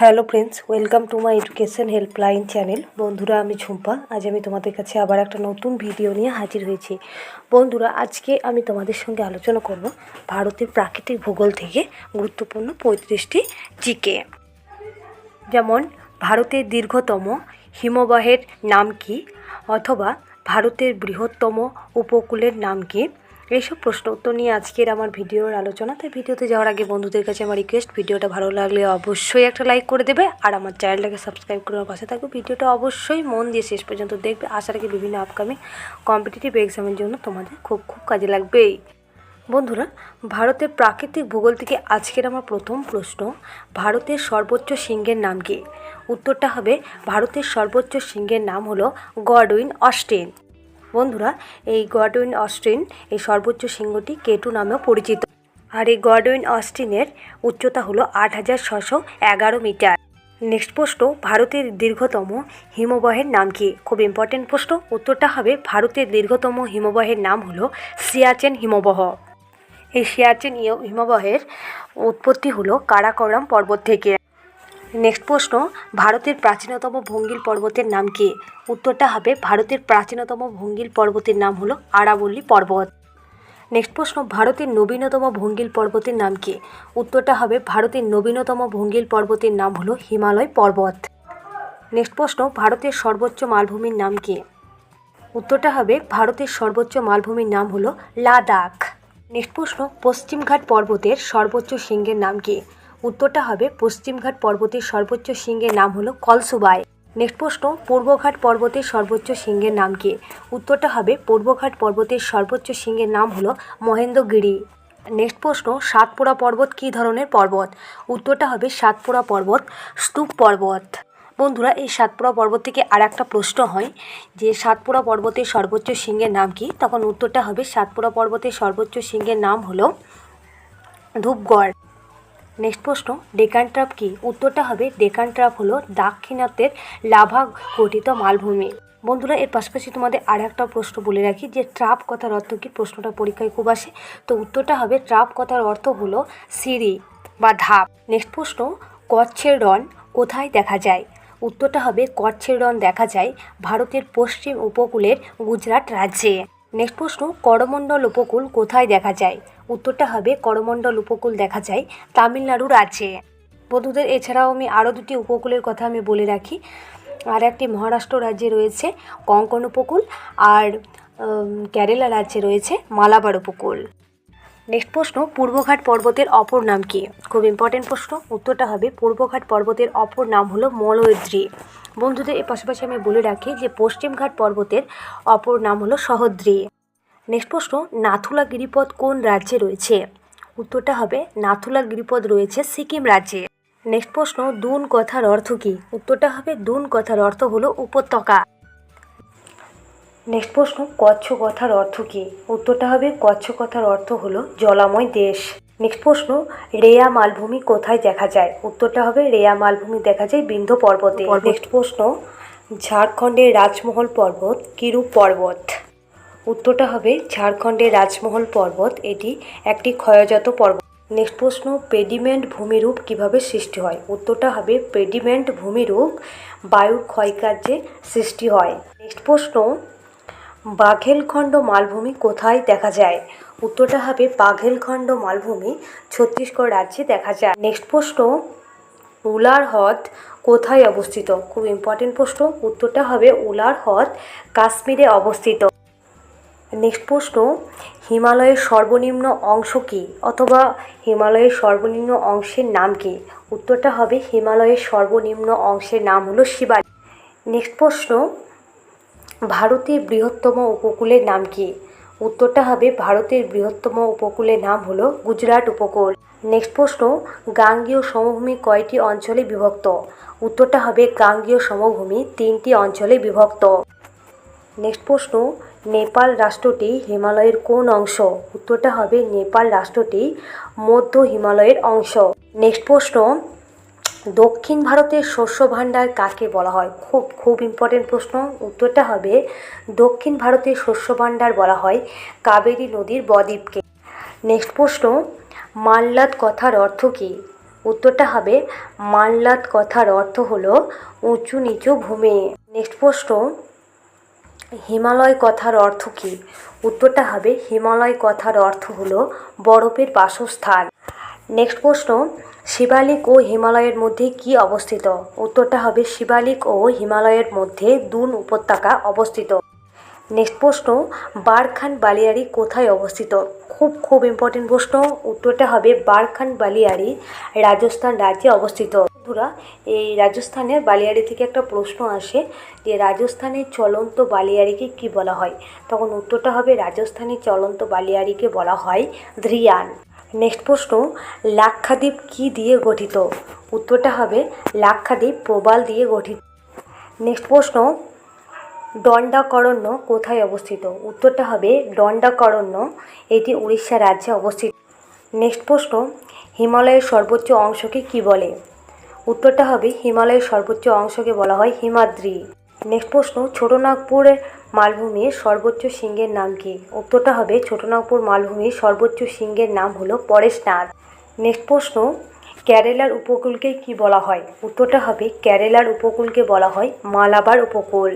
Hello friends, welcome to my education helpline channel. বন্ধুরা, আমি ঝুম্পা। আজ আমি তোমাদের কাছে আবার একটা নতুন ভিডিও নিয়ে হাজির হয়েছি। বন্ধুরা, আজকে আমি তোমাদের সঙ্গে আলোচনা করব ভারতের প্রাকৃতিক ভূগোল থেকে গুরুত্বপূর্ণ পঁয়ত্রিশটি জিকে। যেমন, ভারতের দীর্ঘতম হিমবাহের নাম কি? অথবা, ভারতের বৃহত্তম উপকূলের নাম কি? এইসব প্রশ্ন উত্তর নিয়ে আজকের আমার ভিডিওর আলোচনা। তাই ভিডিওতে যাওয়ার আগে বন্ধুদের কাছে আমার রিকোয়েস্ট ভিডিওটা ভালো লাগলে অবশ্যই একটা লাইক করে দেবে আর আমার চ্যানেলটাকে সাবস্ক্রাইব করে পাশে থাকবে। ভিডিওটা অবশ্যই মন দিয়ে শেষ পর্যন্ত দেখবে। আশা রাখি বিভিন্ন আপকামিং কম্পিটিটিভ এক্সামের জন্য তোমাদের খুব খুব কাজে লাগবেই। বন্ধুরা, ভারতের প্রাকৃতিক ভূগোল থেকে আজকের আমার প্রথম প্রশ্ন, ভারতের সর্বোচ্চ সিংহের নাম কি? উত্তরটা হবে, ভারতের সর্বোচ্চ সিংহের নাম হলো গডউইন অস্টিন। বন্ধুরা, এই গডউইন অস্টিন এই সর্বোচ্চ সিংহটি কেটু নামেও পরিচিত। আর এই গডউইন অস্টিনের উচ্চতা হলো আট হাজার ছশো এগারো মিটার। নেক্সট প্রশ্ন, ভারতের দীর্ঘতম হিমবাহের নাম কি? খুব ইম্পর্টেন্ট প্রশ্ন। উত্তরটা হবে, ভারতের দীর্ঘতম হিমবাহের নাম হলো সিয়াচেন হিমবাহ। এই সিয়াচেন হিমবাহের উৎপত্তি হলো কারাকোরাম পর্বত থেকে। নেক্সট প্রশ্ন, ভারতের প্রাচীনতম ভঙ্গিল পর্বতের নাম কি? উত্তরটা হবে ভারতের প্রাচীনতম ভঙ্গিল পর্বতের নাম হলো আরাবল্লী পর্বত। নেক্সট প্রশ্ন, ভারতের নবীনতম ভঙ্গিল পর্বতের নাম কি? উত্তরটা হবে ভারতের নবীনতম ভঙ্গিল পর্বতের নাম হলো হিমালয় পর্বত। নেক্সট প্রশ্ন, ভারতের সর্বোচ্চ মালভূমির নাম কি? উত্তরটা হবে ভারতের সর্বোচ্চ মালভূমির নাম হলো লাদাখ। নেক্সট প্রশ্ন, পশ্চিমঘাট পর্বতের সর্বোচ্চ শৃঙ্গের নাম কি? উত্তরটা হবে পশ্চিমঘাট পর্বতের সর্বোচ্চ শৃঙ্গের নাম হলো কলসুবাই। নেক্সট প্রশ্ন, পূর্বঘাট পর্বতের সর্বোচ্চ শৃঙ্গের নাম কি? উত্তরটা হবে পূর্বঘাট পর্বতের সর্বোচ্চ শৃঙ্গের নাম হলো মহেন্দ্রগিরি। নেক্সট প্রশ্ন, সাতপুরা পর্বত কী ধরনের পর্বত? উত্তরটা হবে সাতপুরা পর্বত, স্তূপ পর্বত। বন্ধুরা, এই সাতপুরা পর্বত থেকে আর একটা প্রশ্ন হয় যে সাতপুরা পর্বতের সর্বোচ্চ শৃঙ্গের নাম কি? তখন উত্তরটা হবে সাতপুরা পর্বতের সর্বোচ্চ শৃঙ্গের নাম হলো ধূপগড়। নেক্সট প্রশ্ন, ডেকান ট্রাপ কি? উত্তরটা হবে ডেকান ট্রাপ হলো দাক্ষিণাত্যের লাভা গঠিত মালভূমি। বন্ধুরা, এর পাশাপাশি তোমাদের আর একটা প্রশ্ন বলে রাখি যে ট্রাপ কথার অর্থ কি? প্রশ্নটা পরীক্ষায় খুব আসে। তো উত্তরটা হবে ট্রাপ কথার অর্থ হলো সিঁড়ি বা ধাপ। নেক্সট প্রশ্ন, কচ্ছের রন কোথায় দেখা যায়? উত্তরটা হবে কচ্ছের রন দেখা যায় ভারতের পশ্চিম উপকূলের গুজরাট রাজ্যে। নেক্সট প্রশ্ন, করমণ্ডল উপকূল কোথায় দেখা যায়? উত্তরটা হবে, করমণ্ডল উপকূল দেখা যায় তামিলনাড়ু রাজ্যে। বন্ধুদের, এছাড়াও আমি আরও দুটি উপকূলের কথা আমি বলে রাখি। আর একটি মহারাষ্ট্র রাজ্যে রয়েছে কঙ্কন উপকূল, আর কেরালা রাজ্যে রয়েছে মালাবার উপকূল। নেক্সট প্রশ্ন, পূর্বঘাট পর্বতের অপর নাম কি? খুব ইম্পর্টেন্ট প্রশ্ন, উত্তরটা হবে পূর্বঘাট পর্বতের অপর নাম হলো মলয়দ্রি। বন্ধুদের এর পাশাপাশি আমি বলে রাখি যে পশ্চিমঘাট পর্বতের অপর নাম হলো সহদ্রি। নেক্সট প্রশ্ন, নাথুলা গিরিপথ কোন রাজ্যে রয়েছে? উত্তরটা হবে, নাথুলা গিরিপথ রয়েছে সিকিম রাজ্যে। নেক্সট প্রশ্ন, দুন কথার অর্থ কী? উত্তরটা হবে, দুন কথার অর্থ হলো উপত্যকা। নেক্সট প্রশ্ন কচ্ছ কথার অর্থ কী? উত্তরটা হবে কচ্ছ কথার অর্থ হলো জলাময় দেশ। নেক্সট প্রশ্ন রেয়া মালভূমি কোথায় দেখা যায়? উত্তরটা হবে রেয়া মালভূমি দেখা যায় বিন্ধ্য পর্বতে। নেক্সট প্রশ্ন ঝাড়খণ্ডের রাজমহল পর্বত কিরূপ পর্বত? উত্তরটা হবে ঝাড়খণ্ডের রাজমহল পর্বত এটি একটি ক্ষয়জাত পর্বত। নেক্সট প্রশ্ন পেডিমেন্ট ভূমিরূপ কীভাবে সৃষ্টি হয়? উত্তরটা হবে পেডিমেন্ট ভূমিরূপ বায়ুর ক্ষয়কার্যে সৃষ্টি হয়। নেক্সট প্রশ্ন বাঘেলখণ্ড মালভূমি কোথায় দেখা যায়? উত্তরটা হবে বাঘেলখণ্ড মালভূমি। ছত্তিশগড় রাজ্যে দেখা যায়। নেক্সট প্রশ্ন, উলার হ্রদ কোথায় অবস্থিত? খুব ইম্পর্টেন্ট প্রশ্ন। উত্তরটা হবে উলার হ্রদ কাশ্মীরে অবস্থিত। নেক্সট প্রশ্ন, হিমালয়ের সর্বনিম্ন অংশ কী অথবা হিমালয়ের সর্বনিম্ন অংশের নাম কী? উত্তরটা হবে হিমালয়ের সর্বনিম্ন অংশের নাম হলো শিবালি। নেক্সট প্রশ্ন ভারতের বৃহত্তম উপকূলের নাম কি? উত্তরটা হবে ভারতের বৃহত্তম উপকূলের নাম হলো গুজরাট উপকূল। নেক্সট প্রশ্ন, গাঙ্গীয় সমভূমি কয়টি অঞ্চলে বিভক্ত? উত্তরটা হবে গাঙ্গীয় সমভূমি তিনটি অঞ্চলে বিভক্ত। নেক্সট প্রশ্ন, নেপাল রাষ্ট্রটি হিমালয়ের কোন অংশ? উত্তরটা হবে নেপাল রাষ্ট্রটি মধ্য হিমালয়ের অংশ। নেক্সট প্রশ্ন দক্ষিণ ভারতের শস্য ভাণ্ডার কাকে বলা হয়? খুব খুব ইম্পর্টেন্ট প্রশ্ন। উত্তরটা হবে দক্ষিণ ভারতের শস্য ভাণ্ডার বলা হয় কাবেরী নদীর বদ্বীপকে। নেক্সট প্রশ্ন, মাল্লাদ কথার অর্থ কী? উত্তরটা হবে মানলাত কথার অর্থ হলো উঁচু নিচু ভূমি। নেক্সট প্রশ্ন, হিমালয় কথার অর্থ কী? উত্তরটা হবে হিমালয় কথার অর্থ হলো বরফের বাসস্থান। নেক্সট প্রশ্ন শিবালিক ও হিমালয়ের মধ্যে কি অবস্থিত? উত্তরটা হবে শিবালিক ও হিমালয়ের মধ্যে দুন উপত্যকা অবস্থিত। নেক্সট প্রশ্ন, বারখান বালিয়ারি কোথায় অবস্থিত? খুব খুব ইম্পর্টেন্ট প্রশ্ন। উত্তরটা হবে বারখান বালিয়ারি রাজস্থান রাজ্যে অবস্থিত। বন্ধুরা, এই রাজস্থানের বালিয়াড়ি থেকে একটা প্রশ্ন আসে যে, রাজস্থানের চলন্ত বালিয়াড়িকে কি বলা হয়? তখন উত্তরটা হবে রাজস্থানের চলন্ত বালিয়াড়িকে বলা হয় ধ্রিয়ান। নেক্সট প্রশ্ন, লাক্ষাদ্বীপ কি দিয়ে গঠিত? উত্তরটা হবে লাক্ষাদ্বীপ প্রবাল দিয়ে গঠিত। নেক্সট প্রশ্ন, দণ্ডাকরণ্য কোথায় অবস্থিত? উত্তরটা হবে দণ্ডাকরণ্য, এটি উড়িষ্যা রাজ্যে অবস্থিত। নেক্সট প্রশ্ন, হিমালয়ের সর্বোচ্চ অংশকে কি বলে? উত্তরটা হবে হিমালয়ের সর্বোচ্চ অংশকে বলা হয় হিমাদ্রি। নেক্সট প্রশ্ন ছোটনাগপুরের মালভূমির সর্বোচ্চ সিংহের নাম কি? উত্তরটা হবে ছোটনাগপুর মালভূমির সর্বোচ্চ সিংহের নাম হলো পরেশনাথ নেক্সট প্রশ্ন, কেরালার উপকূলকে কি বলা হয়? উত্তরটা হবে কেরালার উপকূলকে বলা হয় মালাবার উপকূল।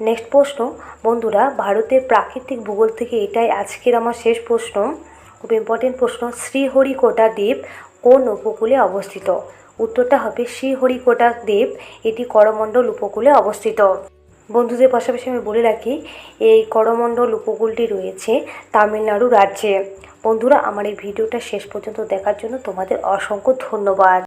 নেক্সট প্রশ্ন, বন্ধুরা, ভারতের প্রাকৃতিক ভূগোল থেকে এটাই আজকের আমার শেষ প্রশ্ন। খুব ইম্পর্টেন্ট প্রশ্ন, শ্রীহরিকোটা দ্বীপ কোন উপকূলে অবস্থিত? উত্তরটা হবে শ্রীহরিকোটা দ্বীপ এটি করমণ্ডল উপকূলে অবস্থিত। বন্ধুদের পাশাপাশি আমি বলে রাখি, এই করমণ্ডল উপকূলটি রয়েছে তামিলনাড়ু রাজ্যে। বন্ধুরা, আমার এই ভিডিওটা শেষ পর্যন্ত দেখার জন্য তোমাদের অসংখ্য ধন্যবাদ।